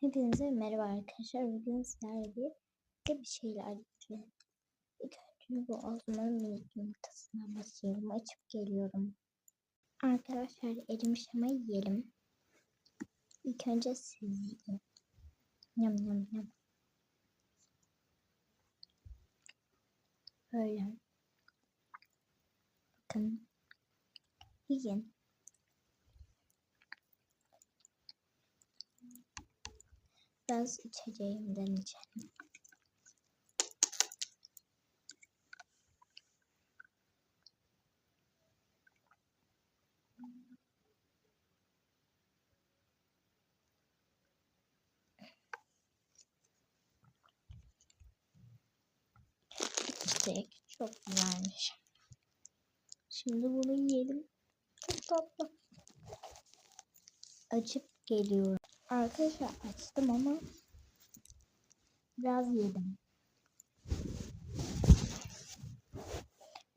Hepinize merhaba arkadaşlar. Bugün sizlerle bir de bir şeyler yapacağım. İlk önce bu Osman'ın minik yumurtasından başlayalım. Açıp geliyorum. Arkadaşlar erimiş ama yiyelim. İlk önce siz yiyin. Yam yam yam. Böyle. Bakın. Yiyin. Biraz içeceğimden içelim. Çok güzelmiş. Şimdi bunu yiyelim. Çok tatlı. Açıp geliyorum. Arkadaşlar açtım ama biraz yedim.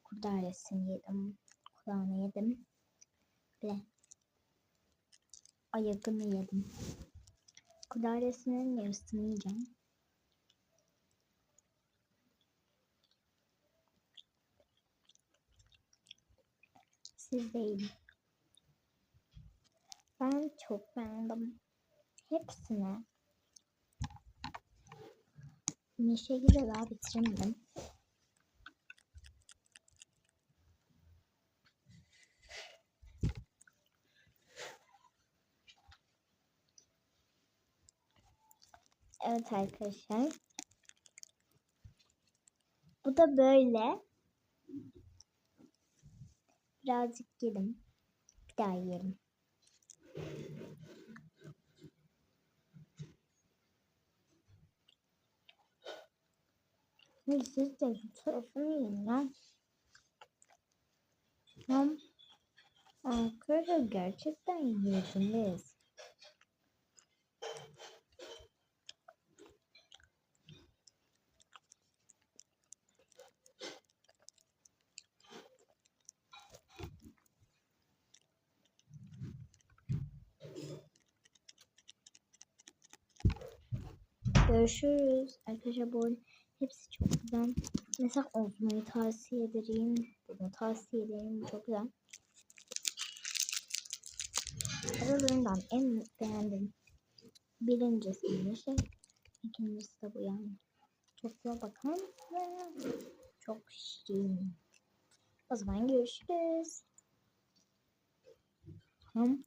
Kurdaresini yedim. Kulağını yedim. Ve ayakını yedim. Kurdaresinin yarısını yiyeceğim. Siz değil. Ben çok beğendim. Hepsini. Bir şekilde daha bitiremedim. Evet arkadaşlar. Bu da böyle. Birazcık yedim. Bir daha yiyelim. Siz de şu tarafını yiyin lan. Tamam. Arkadaşlar gerçekten yediniz. Görüşürüz. Arkadaşlar bu hepsi çok güzel. Mesela Ozma'yı tavsiye ederim. Bunu tavsiye ederim. Çok güzel. Aralarından en beğendiğim birincisi şey. İkincisi de bu yani. Çok güzel bakar mısınız? Çok şirin. O zaman görüşürüz. Tamam.